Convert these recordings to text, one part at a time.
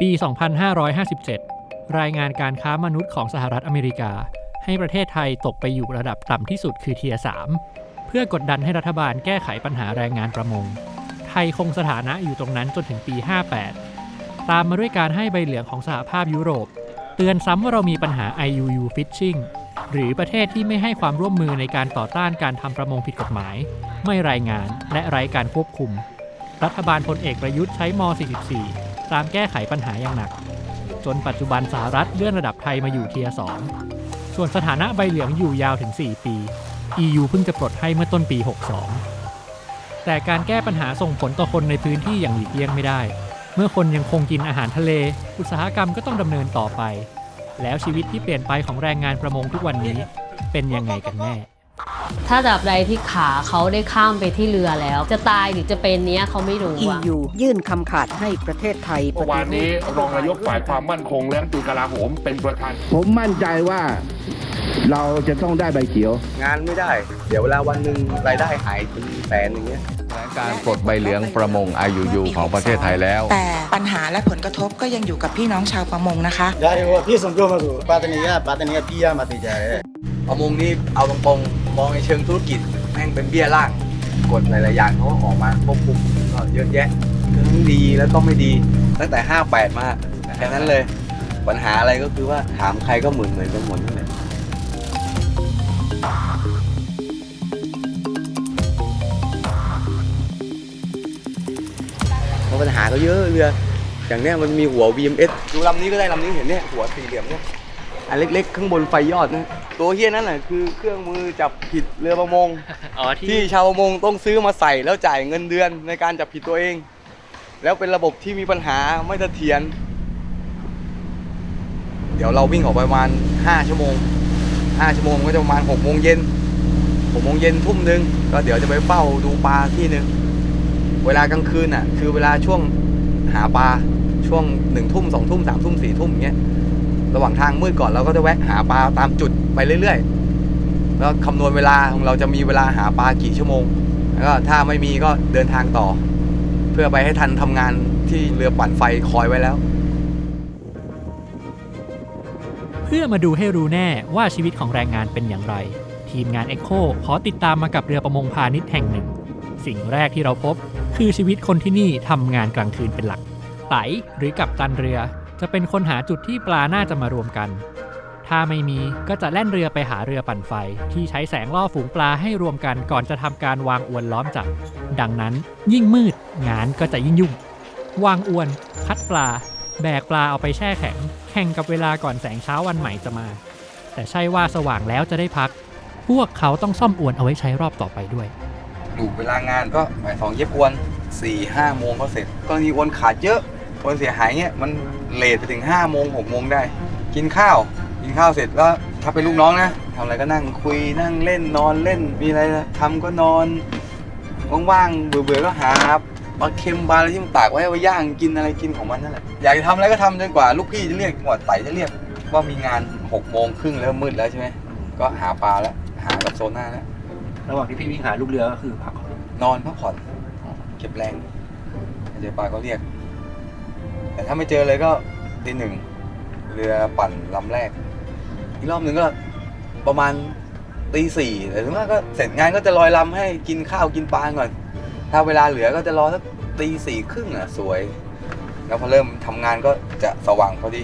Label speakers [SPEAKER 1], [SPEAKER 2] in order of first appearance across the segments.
[SPEAKER 1] ปี 2557 รายงานการค้ามนุษย์ของสหรัฐอเมริกา ให้ประเทศไทยตกไปอยู่ระดับต่ำที่สุดคือเทียร์3เพื่อกดดันให้รัฐบาลแก้ไขปัญหาแรงงานประมง ไทยคงสถานะอยู่ตรงนั้นจนถึงปี 58 ตามมาด้วยการให้ใบเหลืองของสหภาพยุโรป เตือนซ้ำว่าเรามีปัญหา IUU Fishing หรือประเทศที่ไม่ให้ความร่วมมือในการต่อต้านการทำประมงผิดกฎหมาย ไม่รายงานและไร้การควบคุม รัฐบาลพลเอกประยุทธ์ใช้ม 44 ตามแก้ไขปัญหาอย่างหนัก จนปัจจุบันสหรัฐเลื่อนระดับไทยมาอยู่เทียร์2ส่วนสถานะใบเหลืองอยู่ยาวถึง 4 ปี EU เพิ่งจะปลดให้เมื่อต้นปี 62 แต่การแก้ปัญหาส่งผลต่อคนในพื้นที่อย่างหลีกเลี่ยงไม่ได้ เมื่อคนยังคงกินอาหารทะเล อุตสาหกรรมก็ต้องดำเนินต่อไป แล้วชีวิตที่เปลี่ยนไปของแรงงานประมงทุกวันนี้เป็นยังไงกันแน่
[SPEAKER 2] ถ้าดับใดที่ขาเขาได้ข้ามไปที่เรือแล้ว จะตายหรือจะเป็นเนี้ยเขาไม่รู้อะ
[SPEAKER 3] ยูยื่นคำขาดให้ประเทศไทยป
[SPEAKER 4] เมื่อฏิวานนี้รองนายกฝ่ายความมั่นคง และรัฐมนตรีกลาโหมเป็นประธาน
[SPEAKER 5] ผมมั่นใจว่าเราจะต้องได้ใบเขียว
[SPEAKER 6] งานไม่ได้ เดี๋ยวเวลาวันหนึ่งรายได้หายเป็นแสนอย่างเงี้ย
[SPEAKER 7] การปลดใบเหลืองประมงอียูยูของประเทศไทยแล้ว
[SPEAKER 8] แต่ปัญหาและผลกระทบก็ยังอยู่กับพี่น้องชาวประมงนะคะ
[SPEAKER 9] ได้ว่าพี่สมโยมาสู่ปาตานียาปาตานียาพี่ยามาติจา
[SPEAKER 6] ประมงนี่เอาตรงๆมองในเชิงธุรกิจแม่งเป็นเบี้ยล่างกฎหลายๆอย่างเขาก็ออกมาควบคุมก็เยอะแยะทั้งดีแล้วก็ไม่ดีตั้งแต่ 58 มาแค่นั้นเลย ปัญหาอะไรก็คือว่าถามใครก็เหมือนเหมือนกันหมดนั่นแหละเพราะปัญหาก็เยอะเรืออย่างเนี้ยมันมีหัว VMS ดูลำนี้ก็ได้ลำนี้เห็นเนี่ยหัวสี่เหลี่ยมเนี่ย อันเล็กๆ ข้างบนไฟยอดนะตัวเฮี้ยนั่นแหละคือเครื่องมือจับผิดเรือประมง
[SPEAKER 1] อ๋อที่
[SPEAKER 6] ที่ชาวประมงต้องซื้อมาใส่แล้วจ่ายเงินเดือนในการจับผิดตัวเอง แล้วเป็นระบบที่มีปัญหาไม่เสถียรเดี๋ยวเราวิ่งออกไปประมาณ 5 ชั่วโมง 5 ชั่วโมงก็จะประมาณ6โมงเย็น6โมงเย็นทุ่มหนึงก็เดี๋ยวจะไปเฝ้าดูปลาที่หนึ่งเวลากลางคืนอะ คือเวลาช่วงหาปลาช่วงหนึ่งทุ่มสองทุ่มสามทุ่มสี่ทุ่มอย่างเงี้ย ระหว่างทางมืดก่อนเราก็จะแวะหาปลาตามจุดไปเรื่อยๆ แล้วคำนวณเวลาของเราจะมีเวลาหาปลากี่ชั่วโมง แล้วก็ถ้าไม่มีก็เดินทางต่อ เพื่อไปให้ทันทำงานที่เรือปั่นไฟคอยไว้แล้ว
[SPEAKER 1] เพื่อมาดูให้รู้แน่ว่าชีวิตของแรงงานเป็นอย่างไร ทีมงาน Echo ขอติดตามมากับเรือประมงพาณิชย์แห่งหนึ่ง สิ่งแรกที่เราพบ คือชีวิตคนที่นี่ทำงานกลางคืนเป็นหลักไตหรือกับตันเรือ จะเป็นคนหาจุดที่ปลาน่าจะมารวมกัน ถ้าไม่มีก็จะแล่นเรือไปหาเรือปั่นไฟ ที่ใช้แสงล่อฝูงปลาให้รวมกันก่อนจะทำการวางอวนล้อมจับ ดังนั้นยิ่งมืดงานก็จะยิ่งยุ่ง วางอวน คัดปลา แบกปลาเอาไปแช่แข็ง แข่งกับเวลาก่อนแสงเช้าวันใหม่จะมา แต่ใช่ว่าสว่างแล้วจะได้พัก พวกเขาต้องซ่อมอวนเอาไว้ใช้รอบต่อไปด้วย
[SPEAKER 6] ดูเวลางานก็บ่ายสองเย็บอวนสี่ห้าโมงก็เสร็จกรณีอวนขาดเยอะ อวนเสียหายเงี้ยมันเลทไปถึงห้าโมงหกโมงได้ กินข้าว กินข้าวเสร็จก็ถ้าเป็นลูกน้องนะทำอะไรก็นั่งคุยนั่งเล่นนอนเล่นมีอะไรทำก็นอนว่างๆเบื่อๆก็หาปลาเค็มปลาอะไรที่มันตากไว้เอาไว้ย่างกินอะไรกินของมันนั่นแหละอยากจะทำอะไรก็ทำจนกว่าลูกพี่จะเรียกกว่าไต่จะเรียกว่ามีงานหกโมงครึ่งแล้วมืดแล้วใช่ไหมก็หาปลาแล้วหากับโซน่าแล้ว
[SPEAKER 9] ระหว่างที่พี่วิ่งหาลูกเรือก็คือพัก
[SPEAKER 6] นอนพักผ่อนเก็บแรงเจอปลาก็เรียก แต่ถ้าไม่เจอเลยก็ตีหนึ่งเรือปั่นลำแรก อีกรอบหนึ่งก็ประมาณตีสี่แต่ถึงว่าก็เสร็จงานก็จะลอยลำให้กินข้าวกินปลาก่อน ถ้าเวลาเหลือก็จะรอสักตีสี่ครึ่งอ่ะสวย แล้วพอเริ่มทำงานก็จะสว่างพอดี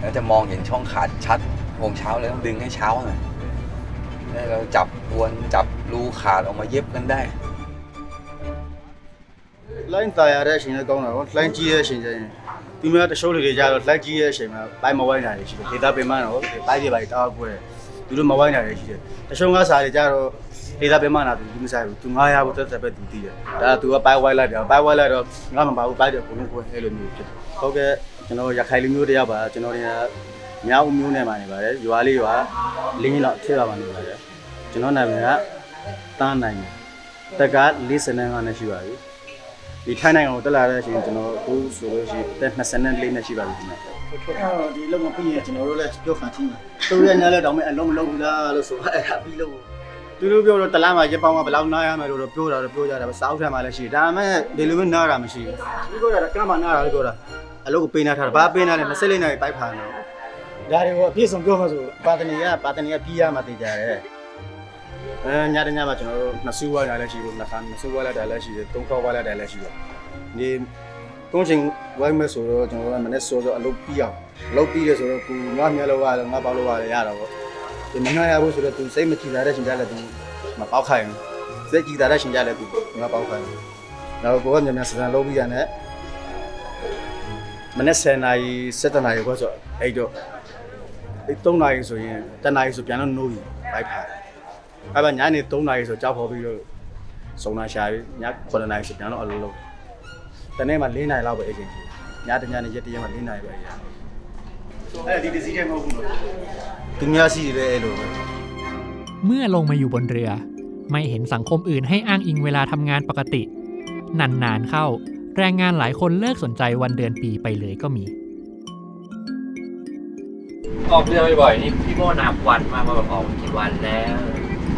[SPEAKER 6] แล้วจะมองเห็นช่องขาดชัดวงเช้าเลยต้องดึงให้เช้าหน่อยแล้วเราจับอวนจับรูขาดออกมาเย็บกันได้
[SPEAKER 9] လိုင်းတာရတဲ့အချိန်လည်းကောင်းတာပေါ့လိုင်းကြီးတဲ့အချိန်ကျရင် သူများတရှိုးလေးတွေကြတော့လိုင်းကြီးတဲ့အချိန်မှာပိုင်းမဝိုင်းတာတွေရှိတယ်ဒေတာပင်မတော့ပိုင်းတွေပိုင်းတောက်ပွဲသူတို့မဝိုင်းတာတွေရှိတယ်တရှိုးငါစားတွေကြတော့ဒေတာပင်မနာသူသူမစားဘူးသူ900ဘူးတက်တက်ပဲသူတည်တယ်ဒါကသူကပိုင်းဝိုင်းလိုက်တယ်ပိုင်းဝိုင်းလိုက်တော့ငါမပါဘူးပိုင်းတယ်ဘုံလုံးကိုအဲ့လိုမျိုးဖြစ်တယ်ဟုတ်ကဲ့ကျွန်တော်ရခိုင်လူမျိုးတရားပါကျွန်တော်တွေကမြောက်မျိုးနဲ့မှနေပါတယ်ရွာလေးရွာလင်းလောက်ထည့်ပါမှနေပါတယ်ကျွန်တော်နာမည်ကတန်းနိုင်တက်က45နဲ့ရှိပါပြီ ဒီထိုင်းနိုင်ငံကိုတက်လာတဲ့အချိန်ကျွန်တော်အခုဆိုလို့ရှိရင်တက်24နဲ့ရှိပါပြီခင်ဗျအော်ဒီလုံးမပြီးရင်ကျွန်တော်တို့လည်းပြောခံချင်းသူရညာလည်းတောင်းမဲ့အလုံးမလုံးဘူးလားလို့ဆိုအဲ့ဒါပြီးလို့သူတို့ပြောတော့တလားမှာရပောင်းကဘယ်လောက်နားရမယ်လို့တော့ပြောတာတော့ပြောကြတာပဲစောက်ထမ်းမှလည်းရှိဒါပေမဲ့ဒီလိုမျိုးနားတာမရှိဘူးသူပြောတာကမှနားတာလို့ပြောတာအလုပ်ကိုပေးနေထားတာဘာပေးနေလဲ24နှစ်ပြိုက်ဖာနော်ဒါတွေကိုအပြည့်စုံပြောမှဆိုပါတနီကပါတနီကပြီးရမှတည်ကြတယ် အဲညတညမှာကျွန်တော်တို့နှစ်ဆူဝါလာလည်းရှိဘူးနှစ်ခါနှစ်ဆူဝါလာတာလည်းရှိတယ်သုံးခေါက်ဝါလာတာလည်းရှိတယ်ဒီကုန်းချင်းဝိုင်းမဲ့ဆိုတော့ကျွန်တော်တို့ကမနေ့စောစောအလုပ်ပြီးအောင်အလုပ်ပြီးရဆိုတော့ကူငါမျက်လောက်ရတယ်ငါပေါက်လောက်ရတယ်ရတာပေါ့ဒီမငါရဘူးဆိုတော့သူစိတ်မကြည်လာတဲ့ချိန်ကြလည်းသူမပေါက်ခိုင်းဘူးစိတ်ကြည်လာတဲ့ချိန်ကြလည်းသူငါပေါက်ခိုင်းဘူးနောက်ဘောကမြန်မြန်စစံလုပ်ပြီးရတယ်မနေ့10နာရီ7နာရီခွဲဆိုအဲ့တော့အဲ့3နာရီဆိုရင်10နာရီဆိုပြန်တော့နိုးပြီဘိုက်ဖာ အဲ့ပါညနေ3နာရီဆိုကြောက်ဖို့ပြီးတော့စုံနာရှာပြီးည9နာရီဆိုပြန်တော့အလုပ်လုပ်တနေ့မှ4နာရီလောက်ပဲအချိန်ကြီးညတညနေရက်တရက်မှ4နာရီပဲအရင်အဲ့ဒီဒီစီးတဲ့မဟုတ်ဘူးလို့သူများစီတယ်အဲ့လိုပဲ
[SPEAKER 1] เมื่อลงมาอยู่บนเรือ ไม่เห็นสังคมอื่นให้อ้างอิงเวลาทำงานปกติ นานๆเข้า แรงงานหลายคนเลิกสนใจวันเดือนปีไปเลยก็มี
[SPEAKER 10] ออกเรือบ่อยๆนี่พี่โมนับวันมาว่าแบบออกกี่วันแล้ว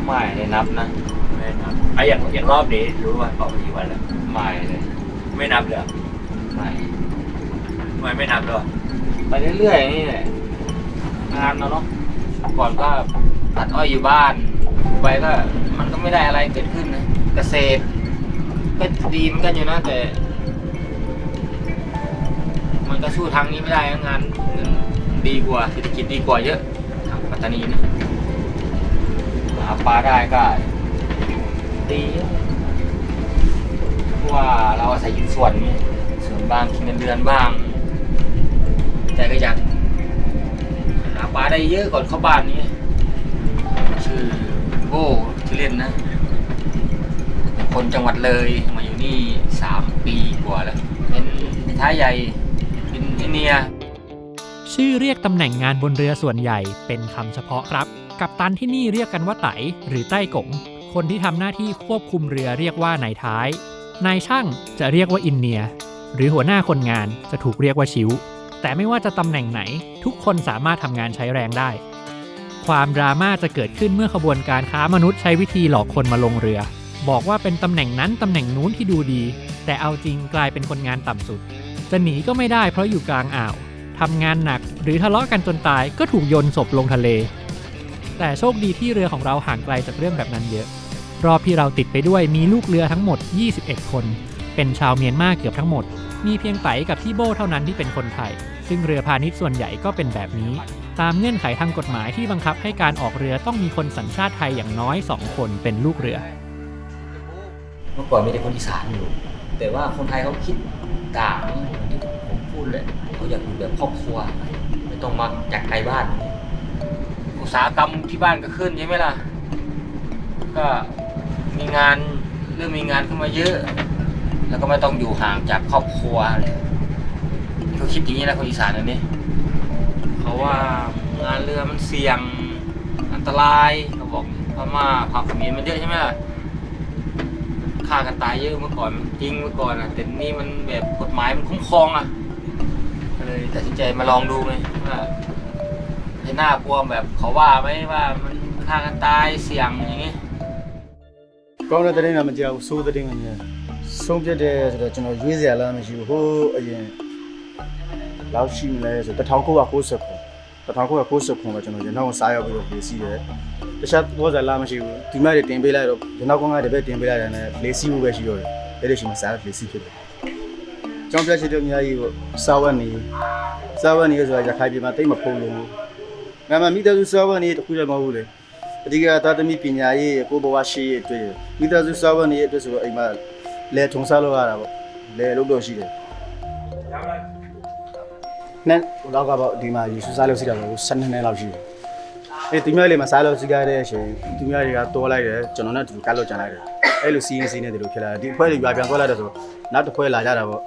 [SPEAKER 6] ไม่ได้นับนะ
[SPEAKER 10] ไม่นับไอ้อย่างอย่างรอบนี้รู้ว่าออกกี่วันแล้ว
[SPEAKER 6] ไม่เลย
[SPEAKER 10] ไม่นับเลย
[SPEAKER 6] ไม่
[SPEAKER 10] ทำไมไม่นับเลย
[SPEAKER 6] ไปเรื่อยๆนี่แหละงานเราเนาะก่อนก็ตัดอ้อยอยู่บ้านไปก็มันก็ไม่ได้อะไรเกิดขึ้นนะเกษตรก็ดีเหมือนกันอยู่นะแต่ มันก็สู้ทางนี้ไม่ได้นะงานเงินดีกว่าเศรษฐกิจดีกว่าเยอะทางปัตตานีนะ หาปลาได้ก็ดีเพราะว่าเราอาศัยยู่ส่วนส่วนบ้างกินเงินเดือนบ้าง แต่ก็อยากหาปลาได้เยอะก่อนเข้าบ้านนี้ชื่อโบ้ที่อเล่นนะ คนจังหวัดเลยมาอยู่นี่สามปีกว่าแล้วเป็นท้ายใหญ่เป็นเอเนีย
[SPEAKER 1] ชื่อเรียกตำแหน่งงานบนเรือส่วนใหญ่เป็นคำเฉพาะครับ กัปตันที่นี่เรียกกันว่าไตหรือใต้กงคนที่ทำหน้าที่ควบคุมเรือเรียกว่านายท้าย นายช่างจะเรียกว่าอินเนีย หรือหัวหน้าคนงานจะถูกเรียกว่าชิว แต่ไม่ว่าจะตำแหน่งไหน ทุกคนสามารถทำงานใช้แรงได้ ความดราม่าจะเกิดขึ้นเมื่อขบวนการค้ามนุษย์ใช้วิธีหลอกคนมาลงเรือ บอกว่าเป็นตำแหน่งนั้นตำแหน่งนู้นที่ดูดี แต่เอาจริงกลายเป็นคนงานต่ำสุด จะหนีก็ไม่ได้เพราะอยู่กลางอ่าว ทำงานหนักหรือทะเลาะกันจนตายก็ถูกโยนศพลงทะเล แต่โชคดีที่เรือของเราห่างไกลจากเรื่องแบบนั้นเยอะ รอบที่เราติดไปด้วยมีลูกเรือทั้งหมด 21 คน เป็นชาวเมียนมาเกือบทั้งหมด มีเพียงไตกับที่โบเท่านั้นที่เป็นคนไทย ซึ่งเรือพาณิชย์ส่วนใหญ่ก็เป็นแบบนี้ ตามเงื่อนไขทางกฎหมายที่บังคับให้การออกเรือต้องมีคนสัญชาติไทยอย่างน้อย 2 คนเป็นลูกเรือ
[SPEAKER 10] เมื่อก่อนมีแต่คนอีสานอยู่ แต่ว่าคนไทยเขาคิดต่างนี่ผมพูดเลย อยากอยู่แบบครอบครัว ไม่ต้องมาจากไกลบ้าน อุตสาหกรรมที่บ้านก็ขึ้นใช่ไหมล่ะ ก็มีงานเริ่มมีงานขึ้นมาเยอะ แล้วก็ไม่ต้องอยู่ห่างจากครอบครัวเลยเขาคิดอย่างนี้นะคนอีสานอันนี้เขาว่างานเรือมันเสี่ยงอันตรายเขาบอกพม่าผักเมีมันเยอะใช่ไหมล่ะฆ่ากันตายเยอะเมื่อก่อนจริงเมื่อก่อนอะแต่นี่มันแบบกฎหมายมันคุ้มครองอะ เลยตัดสินใจมาลองดูไงว่าจะน่ากลัวแบบเขาว่าไหมว่ามันฆ่ากันตายเสี่ยงอย่างงี้
[SPEAKER 9] ကောင်းတဲ့တဲ့င်းကမကြောက်ဘူးဆိုးတဲ့င်းကမြင်ဆုံးပြတ်တယ်ဆိုတော့ကျွန်တော်ရွေးစရာလားမရှိဘူးဟိုးအရင်လောက်ရှိမလဲဆို1990ခု1990ခုမှာကျွန်တော်ရနောက်စားရောက်ပြီးတော့လေစီးတယ်တခြားဘောဇာလားမရှိဘူးဒီမဲ့တွေတင်ပေးလိုက်တော့ရနောက်ကောင်ကတပည့်တင်ပေးလိုက်တယ်နဲ့လေစီးဖို့ပဲရှိတော့တယ်အဲ့ဒီချိန်မှာစားလေစီးဖြစ်တယ် ကျောင်းပြချစ်တဲ့အများကြီးပေါ့စားဝတ်နေစားဝတ်နေဆိုတာရခိုင်ပြည်မှာတိတ်မဖုံးလို့ငါမှမိသားစုစားဝတ်နေတခုလည်းမဟုတ်ဘူးလေအဓိကသာသမီပညာရေးကိုဘဝရှိရေးအတွက်မိသားစုစာဝန်ရေးအတွက်ဆိုတော့အိမ်မှာလဲထုံစားလို့ရတာပေါ့လဲလို့တော့ရှိတယ်နဲ့လောက်ကပေါ့ဒီမှာရေစူးစားလို့စီတာပေါ့12နှစ်လောက်ရှိတယ်အဲသူများလေးမှာစားလို့စီကားတဲ့အချိန်သူများတွေကတော်လိုက်တယ်ကျွန်တော်နဲ့တူကတ်လို့ကြံလိုက်တယ်အဲ့လိုစီးရင်စီးနေတယ်လို့ဖြစ်လာတယ်ဒီအဖွဲတွေရွာပြန်သွားလိုက်တယ်ဆိုနောက်တစ်ဖွဲလာကြတာပေါ့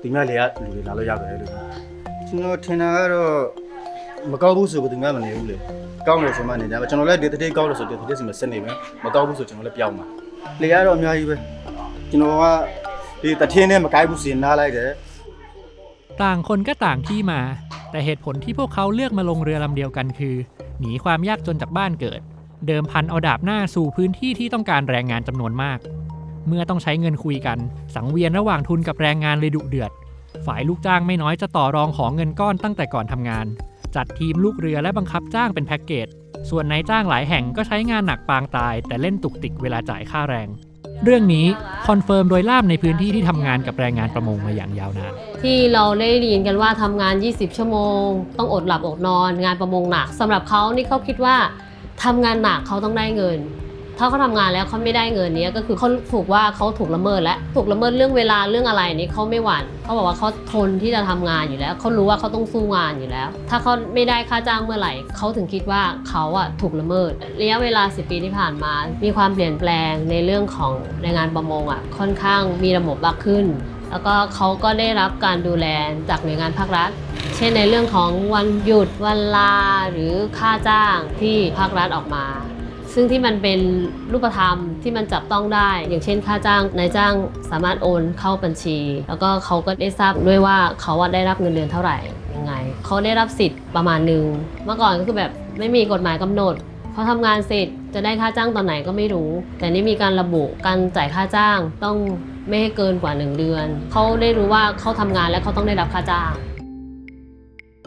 [SPEAKER 9] သူများလေးကလူတွေလာလို့ရတယ်လို့ကျွန်တော်ထင်တာကတော့မကောက်ဘူးဆိုတော့သူများမနေဘူးလေ ကောင်းတယ်ဆိုမှနေကြပါကျွန်တော်လည်းဒီတစ်တိကောင်းလို့ဆိုဒီတစ်တိစီမဆက်နေမယ်မကောင်းဘူးဆိုကျွန်တော်လည်းပြောင်းပါလေရတော့အများကြီးပဲကျွန်တော်ကဒီတထင်းနဲ့မကိုက်ဘူးစီနားလိုက်တယ်
[SPEAKER 1] ต่างคนก็ต่างที่มา แต่เหตุผลที่พวกเขาเลือกมาลงเรือลำเดียวกันคือ หนีความยากจนจากบ้านเกิด เดิมพันเอาดาบหน้าสู่พื้นที่ที่ต้องการแรงงานจำนวนมาก เมื่อต้องใช้เงินคุยกัน สังเวียนระหว่างทุนกับแรงงานเลยดุเดือด ฝ่ายลูกจ้างไม่น้อยจะต่อรองของเงินก้อนตั้งแต่ก่อนทำงาน จัดทีมลูกเรือและบังคับจ้างเป็นแพ็กเกจ ส่วนนายจ้างหลายแห่งก็ใช้งานหนักปางตาย แต่เล่นตุกติกเวลาจ่ายค่าแรง เรื่องนี้คอนเฟิร์มโดยล่ามในพื้นที่ที่ทำงานกับแรงงานประมงมาอย่างยาวนาน
[SPEAKER 2] ที่เราได้ยินกันว่าทำงาน 20 ชั่วโมง ต้องอดหลับอดนอน งานประมงหนักสำหรับเขานี่เขาคิดว่าทำงานหนักเขาต้องได้เงิน ถ้าเขาทำงานแล้วเขาไม่ได้เงินเนี้ยก็คือเขาถูกว่าเขาถูกละเมิดและถูกละเมิดเรื่องเวลาเรื่องอะไรนี่เขาไม่หวั่นเขาบอกว่าเขาทนที่จะทำงานอยู่แล้วเขารู้ว่าเขาต้องสู้งานอยู่แล้ว ถ้าเขาไม่ได้ค่าจ้างเมื่อไหร่เขาถึงคิดว่าเขาอะถูกละเมิดระยะเวลา 10 ปีที่ผ่านมา มีความเปลี่ยนแปลงในเรื่องของแรงงานประมงอะค่อนข้างมีระบบมากขึ้น แล้วก็เขาก็ได้รับการดูแลจากหน่วยงานภาครัฐเช่นในเรื่องของวันหยุดวันลาหรือค่าจ้างที่ภาครัฐออกมา ซึ่งที่มันเป็นรูปธรรมที่มันจับต้องได้ อย่างเช่นค่าจ้างนายจ้างสามารถโอนเข้าบัญชี แล้วก็เขาก็ได้ทราบด้วยว่าเขาว่าได้รับเงินเดือนเท่าไหร่ยังไง เขาได้รับสิทธิ์ประมาณหนึ่งเมื่อก่อนก็คือแบบไม่มีกฎหมายกำหนด เขาทำงานเสร็จจะได้ค่าจ้างตอนไหนก็ไม่รู้ แต่นี่มีการระบุการจ่ายค่าจ้างต้องไม่ให้เกินกว่า 1 เดือน เขาได้รู้ว่าเขาทำงานและเขาต้องได้รับค่าจ้าง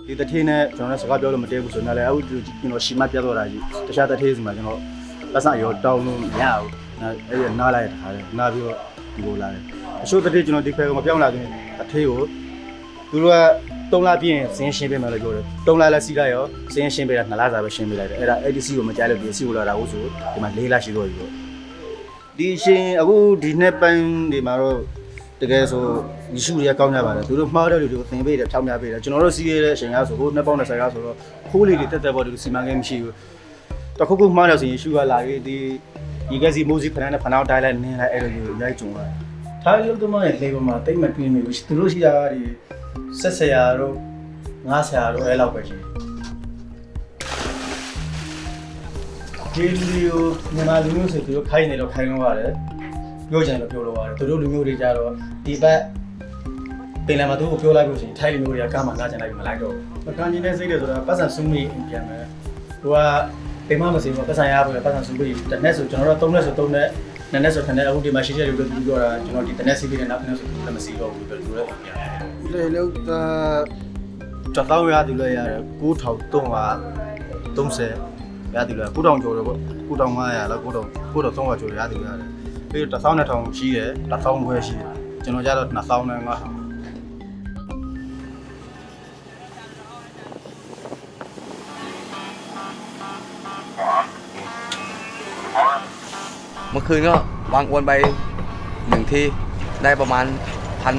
[SPEAKER 9] ဒီတထင်းနဲ့ကျွန်တော်လည်းစကားပြောလို့မတည့်ဘူးဆိုတော့လည်းအခုကျွန်တော်ရှီမပြတ်တော့တာကြီးတခြားတထင်းစီမှာကျွန်တော် ပတ်စံရောတောင်းလို့မရဘူးအဲ့ဒီနားလိုက်တာလေနားပြီးတော့ဒီကိုလာတယ်အချို့တထင်းကျွန်တော်ဒီဖဲကမပြောင်းလာခင်တထင်းကိုသူတို့ကတုံးလာပြင်းစင်းရှင်းပေးမယ်လို့ပြောတယ်တုံးလာလည်းစီးလိုက်ရောစင်းရှင်းပေးတာနှစ်လစာပဲရှင်းပေးလိုက်တယ်အဲ့ဒါအဲ့ဒီစီကိုမကြားလို့ဒီစီကိုလာတာဟုတ်ဆိုဒီမှာ၄လရှိတော့ပြီပေါ့ဒီရှင်အခုဒီနှစ်ပိုင်းဒီမှာတော့တကယ်ဆိုရရှိတွေကကောင်းကြပါတယ်သူတို့မှားတဲ့လူတွေကိုသင်ပေးတယ်ဖြောင်းပြပေးတယ်ကျွန်တော်တို့စီးရတဲ့အချိန်ကဆိုဟိုနှစ်ပေါင်း20ကဆိုတော့ခိုးလေးတွေတက်တက်ပေါ်ဒီလိုစီမံကိန်းမရှိဘူး တခုခုမှားတယ်ဆိုရင်ရှူကလာပြီးဒီဒီကစီမိုးစီဖနန်းနဲ့ဖနောက်တိုင်းလိုက်နင်းလိုက်အဲ့လိုမျိုးအများကြီးကြုံရတယ်ထားရုပ်သမားရဲ့လေပေါ်မှာတိတ်မတွင်းမိဘူးသူတို့ရှိတာကဒီဆက်ဆရာတို့ငါးဆရာတို့အဲ့လောက်ပဲရှိတယ်ဒီလူကိုမြန်မာလူမျိုးဆိုသူတို့ခိုင်းနေတော့ခိုင်းလို့ရတယ်ပြောချင်လို့ပြောလို့ရတယ်သူတို့လူမျိုးတွေကြတော့ဒီဘက်ပင်လယ်မှာသူကိုပြောလိုက်လို့ရှိရင်ထိုင်းလူမျိုးတွေကကားမှငားချင်လိုက်မလိုက်တော့ဘူးပကံကြီးနဲ့စိတ်တယ်ဆိုတာပတ်စံစူးမိပြန်မယ်သူက ပိမမစီဘူးပတ်စံရဘူးပတ်စံစူးပြီးတနက်ဆိုကျွန်တော်တို့၃ရက်ဆို၃ရက်နည်းနည်းဆိုခဏအခုဒီမှာရှိတဲ့လူတွေသူပြောတာကျွန်တော်ဒီတနက်စီးပြီးတဲ့နောက်ခဏဆိုလည်းမစီတော့ဘူးပြောသူလည်းပြန်တယ်လေလောက်တာကျွန်တော်ရတယ်လို့ရတယ်9330ရတယ်လို့9000ကျော်တယ်ပေါ့9500လောက်9000 9300ကျော်ရတယ်လို့ရတယ်ပြီးတော့1000နဲ့ထောင်ရှိတယ်1000ခွဲရှိတယ်ကျွန်တော်ကြတော့2000နဲ့9000
[SPEAKER 6] เมื่อคืนก็วางอวนไปหนึ่งทีได้ประมาณพัน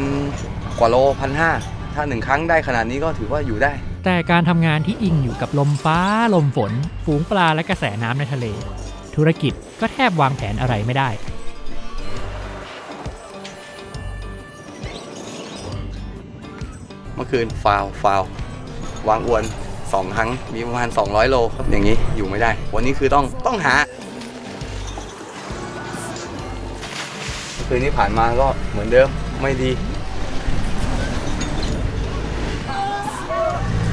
[SPEAKER 6] กว่าโลพันห้าถ้าหนึ่งครั้งได้ขนาดนี้ก็ถือว่าอยู่ได้
[SPEAKER 1] แต่การทำงานที่อิงอยู่กับลมฟ้าลมฝน ฝูงปลาและกระแสน้ำในทะเล ธุรกิจก็แทบวางแผนอะไรไม่ได้
[SPEAKER 6] เมื่อคืนฟาวฟาววางอวนสองครั้งมีประมาณ 200 โลครับอย่างนี้อยู่ไม่ได้ วันนี้คือต้องต้องหา คืนที่ผ่านมาก็เหมือนเดิมไม่ดี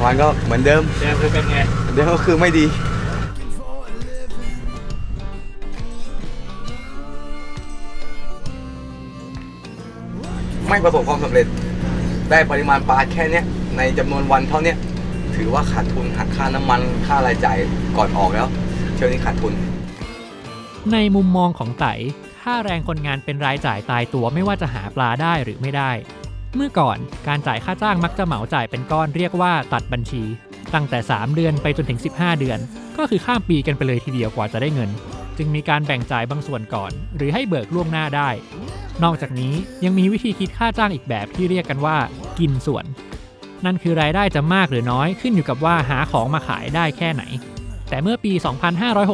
[SPEAKER 6] วันก็เหมือนเดิม
[SPEAKER 1] เดิมคือเป็นไง
[SPEAKER 6] เดิมก็คือไม่ดีไม่ประสบความสำเร็จ ได้ปริมาณปลาแค่เนี้ยในจำนวนวันเท่าเนี้ยถือว่าขาดทุนหักค่าน้ำมันค่ารายจ่ายก่อนออกแล้ว เที่ยวนี้ขาดทุน
[SPEAKER 1] ในมุมมองของไต่ ค่าแรงคนงานเป็นรายจ่ายตายตัวไม่ว่าจะหาปลาได้หรือไม่ได้ เมื่อก่อนการจ่ายค่าจ้างมักจะเหมาจ่ายเป็นก้อนเรียกว่าตัดบัญชี ตั้งแต่ 3 เดือนไปจนถึง 15 เดือน ก็คือข้ามปีกันไปเลยทีเดียวกว่าจะได้เงิน จึงมีการแบ่งจ่ายบางส่วนก่อน หรือให้เบิกล่วงหน้าได้ นอกจากนี้ยังมีวิธีคิดค่าจ้างอีกแบบที่เรียกกันว่า กินส่วน นั่นคือรายได้จะมากหรือน้อยขึ้นอยู่กับว่าหาของมาขายได้แค่ไหน แต่เมื่อปี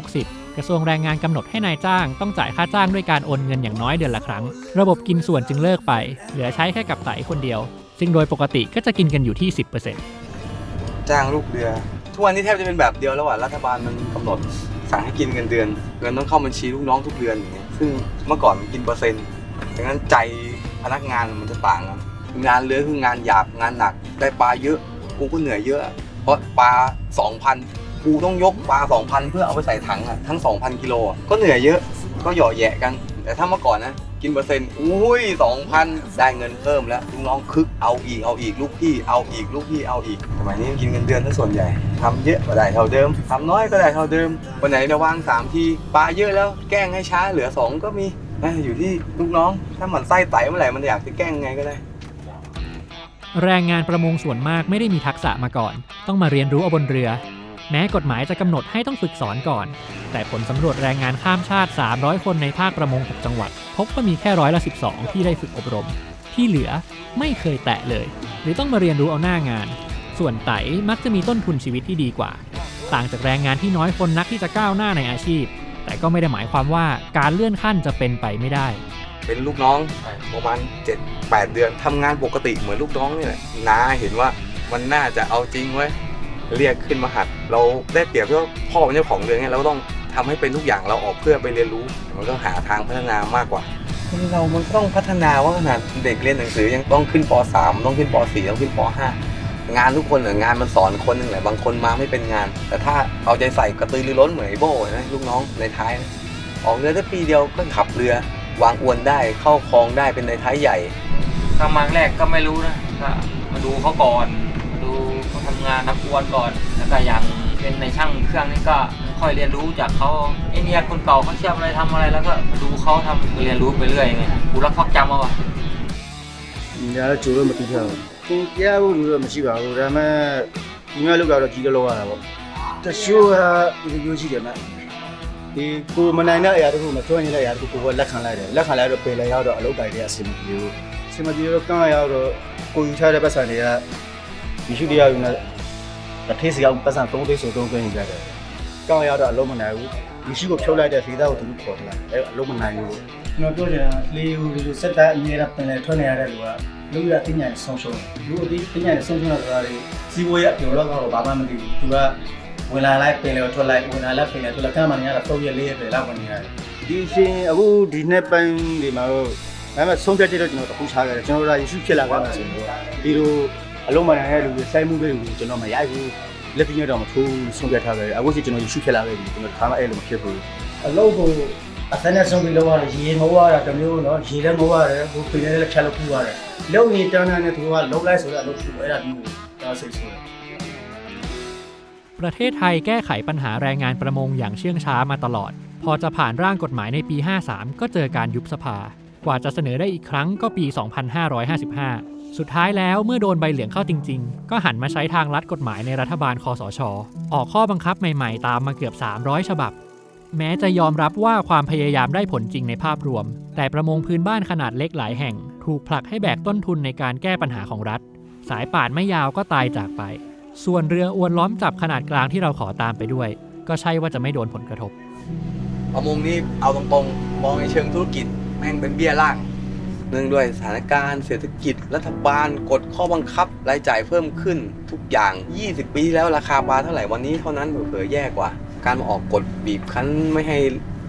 [SPEAKER 1] 2560 กระทรวงแรงงานกำหนดให้นายจ้างต้องจ่ายค่าจ้างด้วยการโอนเงินอย่างน้อยเดือนละครั้ง ระบบกินส่วนจึงเลิกไป เหลือใช้แค่กับไต่คนเดียว ซึ่งโดยปกติก็จะกินกันอยู่ที่ 10%
[SPEAKER 6] จ้างลูกเรือ ทุกวันนี้แทบจะเป็นแบบเดียวแล้วอะรัฐบาลมันกำหนดสั่งให้กินเงินเดือน เงินต้องเข้าบัญชีลูกน้องทุกเดือนอย่างเงี้ยซึ่งเมื่อก่อนมันกินเปอร์เซ็นต์ดังนั้นใจพนักงานมันจะต่างกันงานเรือคืองานหยาบงานหนัก ได้ปลาเยอะกูก็เหนื่อยเยอะ เพราะปลา2,000 กูต้องยกปลา2,000 เพื่อเอาไปใส่ถังอะทั้ง 2,000กิโลอะก็เหนื่อยเยอะก็หย่อแหยะกัน แต่ถ้าเมื่อก่อนนะ กินเปอร์เซ็นต์อุ้ยสองพันได้เงินเพิ่มแล้วลูกน้องคึกเอาอีกเอาอีกลูกพี่เอาอีกลูกพี่เอาอีกสมัยนี้กินเงินเดือนซะส่วนใหญ่ทำเยอะก็ได้เท่าเดิมทำน้อยก็ได้เท่าเดิมวันไหนจะวางสามทีปลาเยอะแล้วแกล้งให้ช้าเหลือสองก็มีนะอยู่ที่ลูกน้องถ้ามันไส้ไตเมื่อไหร่มันอยากจะแกล้งไงก็ได้
[SPEAKER 1] แรงงานประมงส่วนมากไม่ได้มีทักษะมาก่อน ต้องมาเรียนรู้เอาบนเรือ แม้กฎหมายจะกำหนดให้ต้องฝึกสอนก่อน แต่ผลสำรวจแรงงานข้ามชาติ 300 คนในภาคประมง 6 จังหวัด พบว่ามีแค่ร้อยละ 12 ที่ได้ฝึกอบรม ที่เหลือไม่เคยแตะเลย หรือต้องมาเรียนรู้เอาหน้างาน ส่วนไตมักจะมีต้นทุนชีวิตที่ดีกว่า ต่างจากแรงงานที่น้อยคนนักที่จะก้าวหน้าในอาชีพ แต่ก็ไม่ได้หมายความว่าการเลื่อนขั้นจะเป็นไปไม่ได้
[SPEAKER 6] เป็นลูกน้องประมาณ7 8 เดือนทำงานปกติเหมือนลูกน้องนี่แหละน้าเห็นว่ามันน่าจะเอาจริงไว้ เรียกขึ้นมาหัด เราได้เปรียบที่ว่าพ่อเป็นเจ้าของเรือไงเราก็ต้องทำให้เป็นทุกอย่างเราออกเพื่อไปเรียนรู้ มันก็หาทางพัฒนามากกว่าคนเรามันก็ต้องพัฒนาว่าขนาดเด็กเรียนหนังสือยังต้องขึ้นป .3 ต้องขึ้นป .4 ต้องขึ้นป .5 งานทุกคนเหรืองานมันสอนคนหนึ่งแหละบางคนมาไม่เป็นงาน แต่ถ้าเอาใจใส่กระตือรือร้นเหมือนไอ้โบ้นะลูกน้องในท้ายนะออกเรือได้ปีเดียวก็ขับเรือ วางอวนได้เข้าคลองได้เป็นในท้ายใหญ่
[SPEAKER 10] ทำมาแรกก็ไม่รู้นะก็มาดูเขาก่อน นนักอวนก่อน แล้วก็อย่างเป็นในช่างเครื่องนี่ก็ค่อยเรียนรู้จากเขาไอเนี่ยคนเก่าเขาเชื่อมอะไรทำอะไรแล้วก็มาดูเขาทำเรียนรู้ไปเรื่อยไงกูรักพักจำเอาอะ
[SPEAKER 9] ညာတော့ကြိုးလို့မပြီးကြဘူးသင်ကြားဖို့လို့တော့မရှိပါဘူးဒါပေမဲ့ဒီမျိုးလောက်ကတော့ကြီးတော့လောက်ရတာပေါ့တရှိုးကဒီလိုရှိတယ်မဒီကိုမနိုင်တဲ့အရာတခုမကျွမ်းရတဲ့အရာတခုကိုကလက်ခံလိုက်တယ်လက်ခံလိုက်တော့ပယ်လိုက်ရတော့အလုပ်တိုင်တွေအဆင်မပြေဘူးအဆင်မပြေတော့ကန့်ရတော့ကိုယူထားတဲ့ပတ်စံတွေကဒီရှိတရားယူနေ တစ်ထေးစီအောင်ပတ်စံ၃သိန်းဆို၃သိန်းယူကြတယ်ကန့်ရတော့အလုံးမနိုင်ဘူးဒီရှိကိုဖြုတ်လိုက်တဲ့ဒေသကိုသူတို့ခေါ်လာအဲအလုံးမနိုင်ဘူးကျွန်တော်ပြောချင်တာလေဟိုဒီလိုစက်သားအမြဲတမ်းပင်လေထွက်နေရတဲ့လူကလူရတင်ညာဆုံးရှုံးလူအတိတင်ညာဆုံးရှုံးတာတွေစီဝေးရပြောတော့တော့ဘာမှမသိဘူးသူကဝင်လာလိုက်ပင်လေထွက်လိုက်ဝင်လာလိုက်ပင်လေထွက်လိုက်ကမ်းမှနေရတာတော့ရလေးရပဲလောက်ဝင်နေရတယ်ဒီရှင်အခုဒီနေ့ပိုင်းဒီမှာတော့ဒါပေမဲ့ဆုံးဖြတ်ချက်တော့ကျွန်တော်တခုချခဲ့တယ်ကျွန်တော်တို့ကယေရှုဖြစ်လာကြမှာဆိုတော့ဒီလို အလုံးမနိုင်တဲ့လူတွေစိုက်မှုတွေလူကျွန်တော်မရိုက်ဘူးလက်ပြင်းတော့မထိုးဆုံးဖြတ်ထားခဲ့တယ်အခုစီကျွန်တော်ယေရှုဖြစ်လာခဲ့ပြီကျွန်တော်ခါမအဲ့လိုမဖြစ်ဘူးအလုံးကိုအသက်နဲ့ဆုံးပြီးလောက်ရတယ်ရေမဝရတာတမျိုးနော်ရေလည်းမဝရတယ်ဟိုပင်လည်းဖြတ်လို့ပူရတယ် လုံနေတန်းတန်းနဲ့သူကလုံလိုက်ဆိုတော့လုံရှိအဲ့ဒါဒီကိုဒါစိတ်ဆိုးတယ်
[SPEAKER 1] ประเทศไทยแก้ไขปัญหาแรงงานประมงอย่างเชื่องช้ามาตลอด พอจะผ่านร่างกฎหมายในปี 53 ก็เจอการยุบสภา กว่าจะเสนอได้อีกครั้งก็ปี 2555 สุดท้ายแล้วเมื่อโดนใบเหลืองเข้าจริง ๆ ก็หันมาใช้ทางลัดกฎหมายในรัฐบาลคอสช ออกข้อบังคับใหม่ๆ ตามมาเกือบ 300 ฉบับ แม้จะยอมรับว่าความพยายามได้ผลจริงในภาพรวม แต่ประมงพื้นบ้านขนาดเล็กหลายแห่ง ถูกผลักให้แบกต้นทุนในการแก้ปัญหาของรัฐ สายป่านไม่ยาวก็ตายจากไป ส่วนเรืออวนล้อมจับขนาดกลางที่เราขอตามไปด้วย ก็ใช่ว่าจะไม่โดนผลกระทบ
[SPEAKER 6] ประมงนี่เอาตรงๆ มองในเชิงธุรกิจ แม่งเป็นเบี้ยล่าง เนื่องด้วยสถานการณ์เศรษฐกิจ รัฐบาลกฎข้อบังคับ รายจ่ายเพิ่มขึ้นทุกอย่าง 20 ปีที่แล้วราคาปลาเท่าไหร่วันนี้เท่านั้นเผลอๆแย่กว่า การมาออกกฎบีบคั้นไม่ให้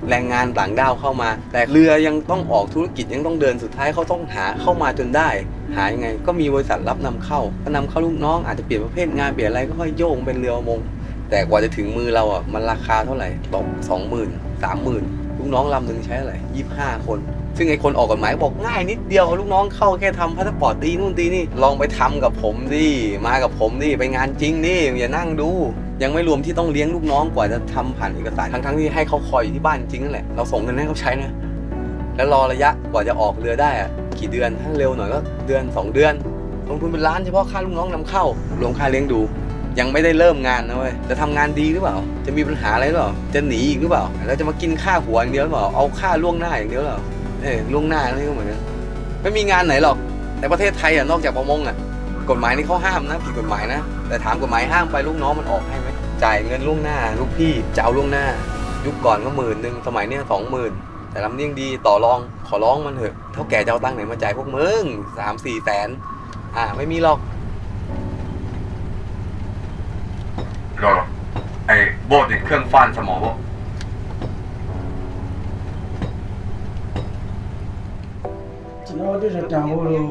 [SPEAKER 6] แรงงานต่างด้าวเข้ามา แต่เรือยังต้องออกธุรกิจยังต้องเดินสุดท้ายเขาต้องหาเข้ามาจนได้ หายังไง ก็มีบริษัทรับนำเข้าก็นำเข้าลูกน้องอาจจะเปลี่ยนประเภทงานเปลี่ยนอะไรก็ค่อยโยงเป็นเรือประมงแต่กว่าจะถึงมือเราอะมันราคาเท่าไหร่ตกสองหมื่นสามหมื่น กน้องลำหนึ่งใช้อะไรยี่ห้าคน ซึ่งไอ้คนออกกฎหมายบอกง่ายนิดเดียวลูกน้องเข้าแค่ทำพาสปอร์ตตีนู่นตีนี่ลองไปทำกับผมดิมากับผมดิไปงานจริงดิอย่านั่งดู ยังไม่รวมที่ต้องเลี้ยงลูกน้องกว่าจะทำผ่านเอกสารทั้งๆที่ให้เขาคอยอยู่ที่บ้านจริงนั่นแหละเราส่งเงินให้เขาใช้นะแล้วรอระยะกว่าจะออกเรือได้กี่เดือนถ้าเร็วหน่อยก็เดือนสองเดือนลงทุนเป็นล้านเฉพาะค่าลูกน้องนำเข้ารวมค่าเลี้ยงดู ยังไม่ได้เริ่มงานนะเว้ยจะทำงานดีหรือเปล่า จะมีปัญหาอะไรหรือเปล่า จะหนีอีกหรือเปล่า แล้วจะมากินค่าหัวอย่างเดียวหรือเปล่า เอาค่าล่วงหน้าอย่างเดียวหรือเปล่า เออล่วงหน้านี่ก็เหมือนกันไม่มีงานไหนหรอกแต่ประเทศไทยอะนอกจากประมงอะ กฎหมายนี่เขาห้ามนะผิดกฎหมายนะ แต่ถามกฎหมายห้ามไปลูกน้องมันออกให้ไหมจ่ายเงินล่วงหน้า ลูกพี่จะเอาล่วงหน้า ยุคก่อนก็หมื่นหนึ่งสมัยเนี้ยสองหมื่นแต่ลำเนียงดีต่อรองขอร้องมันเถอะเท่าแก่จะเอาตังค์ไหนมาจ่ายพวกมึงสามสี่แสนอ่าไม่มีหรอก
[SPEAKER 4] ไอ้โบติดเครื่องฟันสมองโบ
[SPEAKER 9] ကျွန်တော်တို့ တို့ကျွန်တော်တန်ဖို့လို့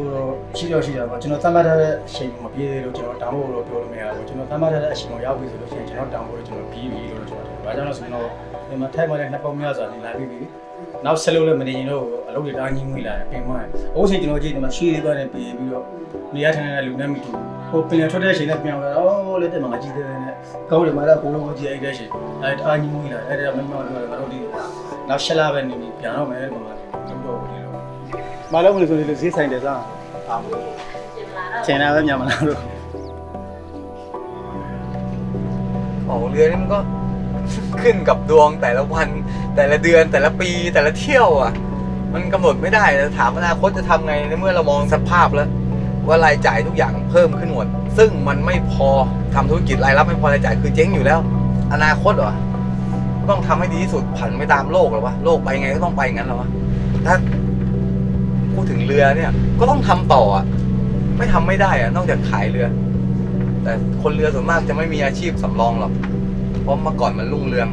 [SPEAKER 9] ရှိတော့ရှိတာပေါ့ကျွန်တော်သတ်မှတ်ထားတဲ့အချိန်မပြည့်သေးလို့ကျွန်တော်တန်ဖို့လို့ပြောလို့မရဘူးကျွန်တော်သတ်မှတ်ထားတဲ့အချိန်ကိုရောက်ပြီဆိုလို့ရှိရင်ကျွန်တော်တန်ဖို့လို့ကျွန်တော်ပြီးပြီလို့ကျွန်တော်ပြောဒါကြောင့်လို့ဆိုတော့ဒီမှာထိုက်မှလည်းနှစ်ပေါင်းများစွာနေလာပြီးပြီနောက်ဆက်လို့လည်းမနေရင်တော့အလုပ်တွေတားငင်းငွေလာတယ်ပြင်မတယ်အိုးစိတ်ကျွန်တော်ကြည့်ဒီမှာရှိသေးသွားတယ်ပြင်ပြီးတော့နေရာထိုင်နေတဲ့လူနဲ့မိတူ ဟိုပြင်ထွက်တဲ့အချိန်နဲ့ပြန်လာတော့အော်လက်တက်မှာငါကြည့်သေးတယ်နဲ့ကောင်းတယ်မှာတော့ကိုလုံးကိုကြည့်အဲ့တဲ့အချိန်အဲတားငင်းငွေလာအဲ့ဒါမင်းမပြောတယ်ငါတို့ဒီနောက်ရှက်လာပဲနေပြီးပြန်တော့မယ်ဒီမှာတော့တော့ဘူးလို့ မလုပ်မလို့ဆိုလို့ဈေးဆိုင်တယ်စားအာမချင်တာပဲမြန်မာလားလို့
[SPEAKER 6] โอ้เรือนี่มันก็ ขึ้นกับดวงแต่ละวัน แต่ละเดือนแต่ละปีแต่ละเที่ยวอ่ะ มันกำหนดไม่ได้แต่ถามอนาคตจะทำไงในเมื่อเรามองสภาพแล้ว ว่ารายจ่ายทุกอย่างเพิ่มขึ้นหมด ซึ่งมันไม่พอทำธุรกิจรายรับไม่พอรายจ่ายคือเจ๊งอยู่แล้ว อนาคตเหรอต้องทำให้ดีที่สุดผันไปตามโลกหรอวะโลกไปไงก็ต้องไปงั้นหรอวะถ้าพูดถึงเรือเนี่ย ก็ต้องทำต่ออะไม่ทำไม่ได้อะนอกจากขายเรือ แต่คนเรือส่วนมากจะไม่มีอาชีพสำรองหรอกเพราะเมื่อก่อนมันรุ่งเรือง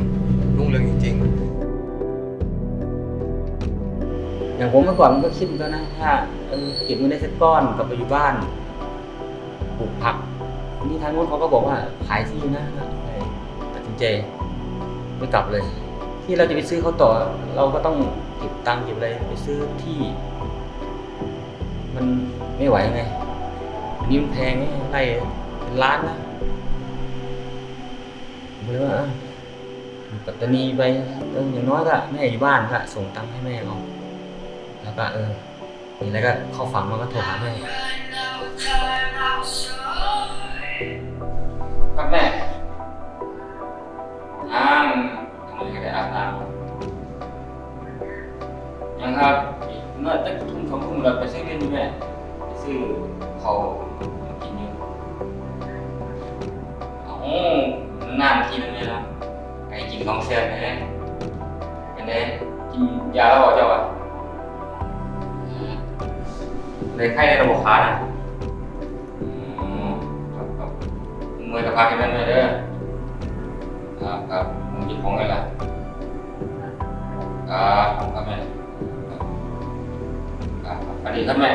[SPEAKER 6] รุ่งเรืองจริง
[SPEAKER 10] อย่างผมเมื่อก่อนผมก็คิดเหมือนกันนะถ้าเออเก็บเงินได้สักก้อนกลับไปอยู่บ้านปลูกผักทีนี่ทางโน้นเขาก็บอกว่าขายที่นะตัดสินใจไม่กลับเลย ที่เราจะไปซื้อเขาต่อ เราก็ต้องเก็บตังค์เก็บอะไรไปซื้อที่ มันไม่ไหวไงอันนี้มันแพงไงไร่เป็นล้านนะผมเลยว่าปัตตานีไปอออย่างน้อยก็แม่อยู่บ้านก็ส่งตังค์ให้แม่เรา แล้วก็เออมีอะไรก็เข้าฝังมันก็โทรหาแม่ครับแม่อ้างทำไมก็ได้อาบน้ำยังครับเมื่อตั้งทุ่มสองทุ่มเราไปซื้อเล่นนี่แม่ไปซื้อเขาวกินอยู่โอ้นานกินเลยนะไอ้กินของเสียนะอันนี้กินยาแล้วเหรอเจ้าอะ ในไข้ในระบบขานะอืมครับครับมวยกับพาที่นั่นเลยเด้อครับครับมึงหยิบของอะไรล่ะครับครับแม่ครับสวัสดีครับแม่